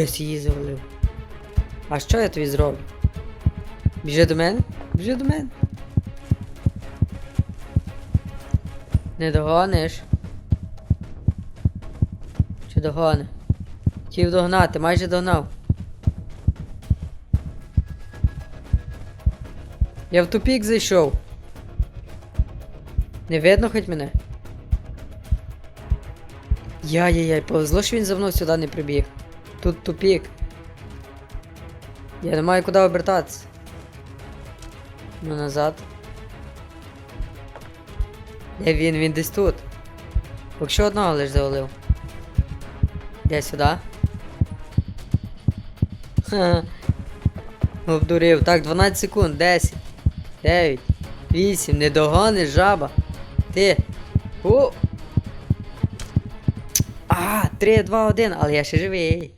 Десь її завалив. А що я тобі зроблю? Біжи до мене? Біжи до мене. Не догониш. Чи догони? Хотів догнати, майже догнав. Я в тупік зайшов. Не видно хоч мене? Яй-яй-яй, повезло, що він за мною сюди не прибіг. Тут тупік. Я не маю куди обертатися. Ну назад. Де він? Він десь тут. Поки що одного лиш завалив. Де сюди? Ха. Обдурив. Так, 12 секунд, 10, 9, 8, не догониш, жаба. Ти. О! А, 3, 2, 1, але я ще живий.